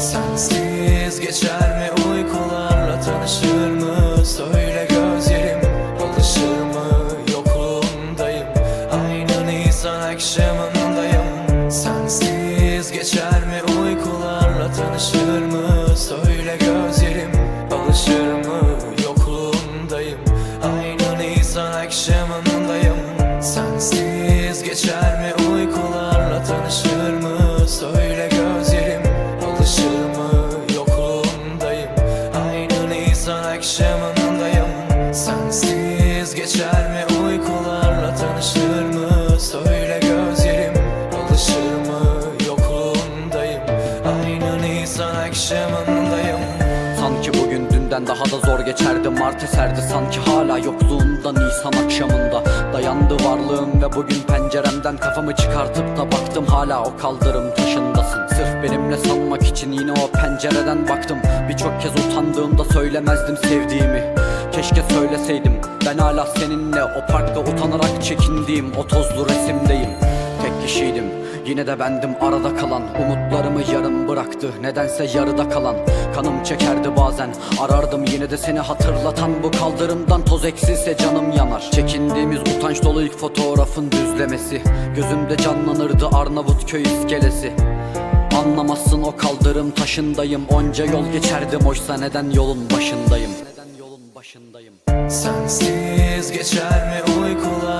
Sensiz geçer. Sensiz geçer mi? Uykularla tanışır mı? Söyle gözlerim alışır mı? Yokluğundayım Aynı Nisan akşamındayım. Sanki bugün dünden daha da zor geçerdi. Mart eserdi sanki hala yokluğunda Nisan akşamında. Dayandı varlığım ve bugün penceremden Kafamı çıkartıp da baktım. Hala o kaldırım taşındasın. Sırf benimle sanmak için yine o pencereden baktım. Birçok kez utandığımda söylemezdim sevdiğimi Keşke söyleseydim. Ben hala seninle O parkta utanarak çekindiğim o tozlu resimdeyim. Tek kişiydim. Yine de bendim arada kalan. Umutlarımı yarım bıraktı. Nedense yarıda kalan. Kanım çekerdi bazen. Arardım yine de seni hatırlatan Bu kaldırımdan. Toz eksilse canım yanar. Çekindiğimiz utanç dolu ilk fotoğrafın düzlemesi. Gözümde canlanırdı Arnavutköy iskelesi. Anlamazsın o kaldırım taşındayım. Onca yol geçerdim. Oysa neden yolun başındayım başındayım. Sensiz geçer mi uykular?